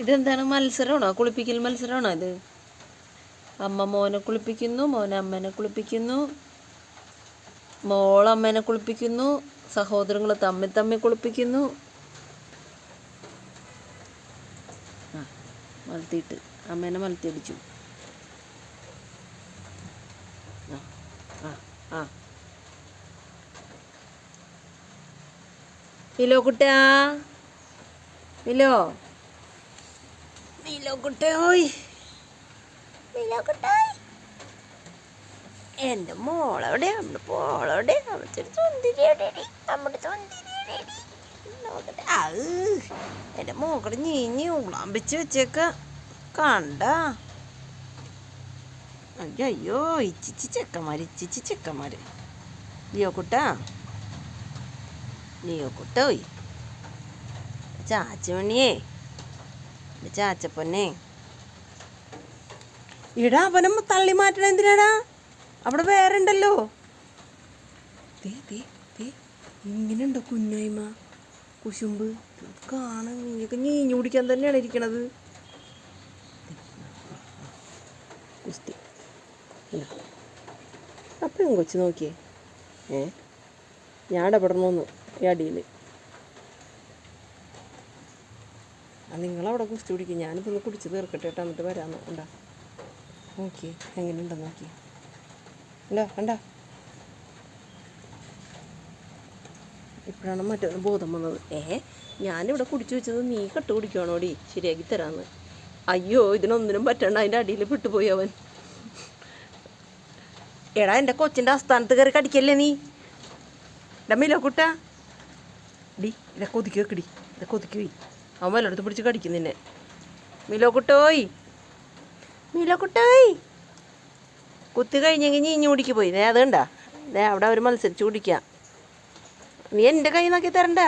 ഇതെന്താണ് മത്സരമാണോ? കുളിപ്പിക്കൽ മത്സരമാണോ ഇത്? അമ്മ മോനെ കുളിപ്പിക്കുന്നു മോൻ അമ്മേനെ കുളിപ്പിക്കുന്നു മോൾ അമ്മേനെ കുളിപ്പിക്കുന്നു സഹോദരങ്ങൾ തമ്മിൽ തമ്മിൽ കുളിപ്പിക്കുന്നു. മലത്തിയിട്ട്. അമ്മേനെ മലത്തിയടിച്ചു. അടിച്ചു ആ ആ. മിലോ കുട്ടാ മിലോ. മിലോ കുട്ടോയ് മിലോ കുട്ടോയ് എന്റെ മോളെവിടെ നമ്മുടെ മോളെവിടെ അവിടുത്തെ സുന്ദരി എവിടെയാടി? നമ്മുടെ സുന്ദരി എവിടെയാടി? നോക്കട്ടെ. ആ എന്റെ മോക്കടെ ഞീഞ്ഞ് ഉളാമ്പിച്ച് വെച്ചേക്ക. കണ്ട. അയ്യോ അയ്യോ ഇച്ചിച്ച് ചെക്കന്മാർ ഇച്ചിച്ച് ചെക്കന്മാർ ലിയോ കുട്ടാ. ചാച്ചുമണിയേ. ചാച്ചപ്പൊന്നെ ഇടാ അവനും തള്ളി മാറ്റണ എന്തിനാടാ? അവിടെ വേറെ ഉണ്ടല്ലോ ഇങ്ങനെയുണ്ടോ കുഞ്ഞായ്മ കുശുമ്പ് കാണാൻ നീയൊക്കെ ഞീഞ്ഞു കുടിക്കാൻ തന്നെയാണ് ഇരിക്കണത്. കുസ്തി അപ്പം കൊച്ചു നോക്കിയേ. ഏ? ഞാൻ ഇടപെടണമെന്ന് ഈ അടിയിൽ ആ നിങ്ങളവിടെ കുസ്തി കുടിക്കും. ഞാനിതൊന്ന് കുടിച്ച് തീർക്കട്ടെ കേട്ടോ എന്നിട്ട് വരാമെന്ന് ഉണ്ടാ നോക്കി. എങ്ങനെയുണ്ടെന്ന് നോക്കി. ഉണ്ടോ കണ്ട? ഇപ്പോഴാണ് മറ്റൊരു ബോധം വന്നത്. ഏ ഞാനിവിടെ കുടിച്ചു വെച്ചത് നീ കട്ട് കുടിക്കണോടി ശരിയാക്കി തരാന്ന്. അയ്യോ ഇതിനൊന്നിനും പറ്റണ്ട. അതിന്റെ അടിയിൽ പെട്ടുപോയി അവൻ. എടാ എന്റെ കൊച്ചിന്റെ ആസ്ഥാനത്ത് കയറി കടിക്കല്ലേ നീ? ഡമ്മിലോ കുട്ട? ഡി ഇതൊക്കെ ഒതുക്കി വെക്കടി ഇതൊക്കെ ഒതുക്കി പോയി അവൻ വല്ലയിടത്ത് പിടിച്ച് കടിക്കും നിന്നെ. മിലോക്കുട്ടോയ്. മിലോക്കുട്ടോയ്. മിലോ കുട്ടോയ് കുത്തി കഴിഞ്ഞെങ്കിൽ നീ ഇഞ്ഞു കുടിക്ക് പോയി. ദേ അതുണ്ട നേ അവിടെ അവർ മത്സരിച്ച് കുടിക്കാം. നീ എന്റെ കൈ നോക്കി തരണ്ട.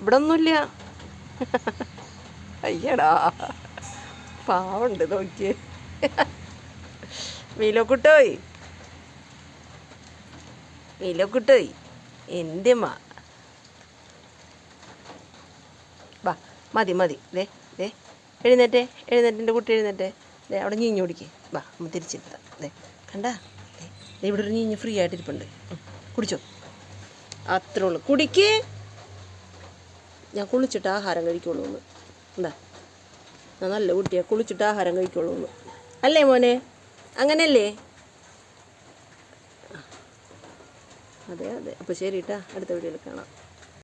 ഇവിടെ ഒന്നുമില്ല അയ്യടാ. പാവുണ്ട് നോക്കിയേ. മീലോ കുട്ടോയ് മീലോ കുട്ടോയ് വാ മതി ദേ ദേ. എഴുന്നേറ്റേ എഴുന്നേറ്റ് എന്റെ കുട്ടി എഴുന്നേറ്റേ. ദേ അവിടെ ഞീഞ്ഞു കുടിക്കേ. വാ നമ്മൾ തിരിച്ചിരുത്താം ദേ കണ്ടാ? ഇവിടെ ഒരു ഞീഞ്ഞ് ഫ്രീ ആയിട്ടിരിപ്പുണ്ട്. കുടിച്ചോ? അത്രേ ഉള്ളൂ. കുടിക്ക്. ഞാൻ കുളിച്ചിട്ട് ആഹാരം കഴിക്കുള്ളൂ എന്ന് എന്താ ഞാൻ നല്ല കുട്ടിയാണ് കുളിച്ചിട്ട് ആഹാരം കഴിക്കുള്ളൂ അല്ലേ മോനെ? അങ്ങനെയല്ലേ അതെ അതെ. അപ്പോൾ ശരി കേട്ടാ അടുത്ത വീഡിയോയിൽ കാണാം.